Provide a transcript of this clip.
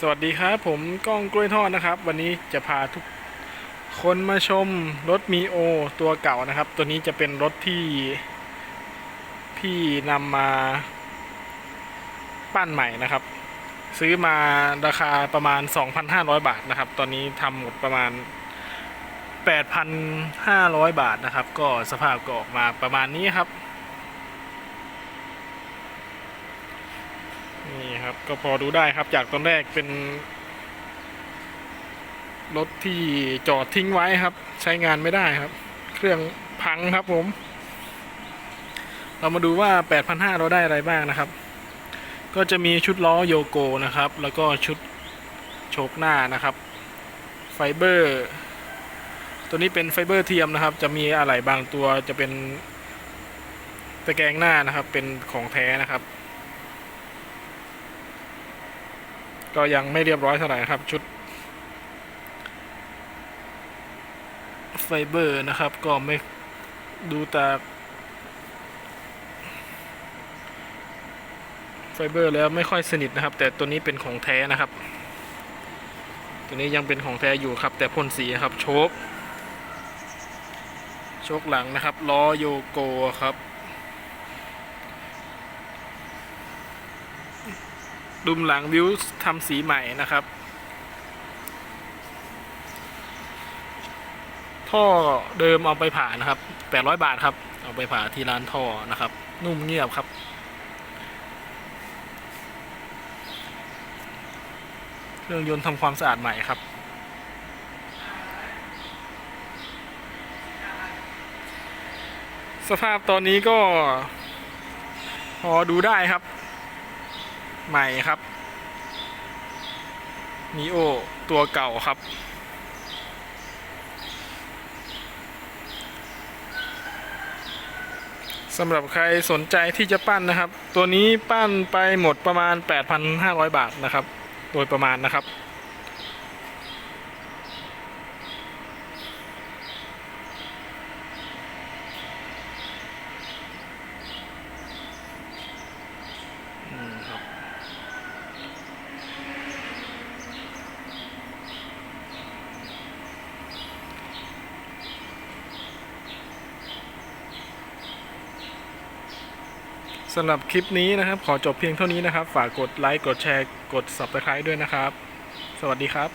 สวัสดีครับ ผมก้องกล้วยทอดนะครับ วันนี้จะพาทุกคนมาชมรถมีโอตัวเก่านะครับ ตัวนี้จะเป็นรถที่พี่นำมาปั้นใหม่นะครับ ซื้อมาราคาประมาณ 2,500 บาทนะครับ ตอนนี้ทำหมดประมาณ 8,500 บาทนะครับ ก็สภาพก็ออกมาประมาณนี้ครับ นี่ครับก็พอดูได้ครับจากตอนแรกเป็น รถที่จอดทิ้งไว้ครับ ใช้งานไม่ได้ครับ เครื่องพังครับผม เรามาดูว่า 8,500 เราได้อะไรบ้างนะครับ ก็จะมีชุดล้อโยโกนะครับ แล้วก็ชุดโชคหน้านะครับ ไฟเบอร์ ตัวนี้เป็นไฟเบอร์เทียมนะครับ จะมีอะไหล่บางตัวจะเป็นตะแกรงหน้านะครับ เป็นของแท้นะครับ ก็ยังไม่เรียบร้อยเท่าไหร่ครับ ชุดไฟเบอร์นะครับ ก็ไม่ดูแต่ไฟเบอร์แล้วไม่ค่อยสนิทนะครับ แต่ตัวนี้เป็นของแท้นะครับ ตัวนี้ยังเป็นของแท้อยู่ครับ แต่พ่นสีครับ โชคโชคหลังนะครับล้อโยโกครับ ดุมหลังวิวทำสีใหม่นะครับ ท่อเดิมเอาไปผ่านะครับ800บาทครับ เอาไปผ่าที่ร้านท่อนะครับ นุ่มเงียบครับ เครื่องยนต์ทำความสะอาดใหม่ครับสภาพตอนนี้ก็พอดูได้ครับ ใหม่ครับมีโอตัวเก่าครับ สำหรับใครสนใจที่จะปั้นนะครับ ตัวนี้ปั้นไปหมดประมาณ 8,500 บาทนะครับ โดยประมาณนะครับ สำหรับคลิปนี้นะครับ ขอจบเพียงเท่านี้นะครับ ฝากกดไลค์ กดแชร์ กด subscribe ด้วยนะครับ สวัสดีครับ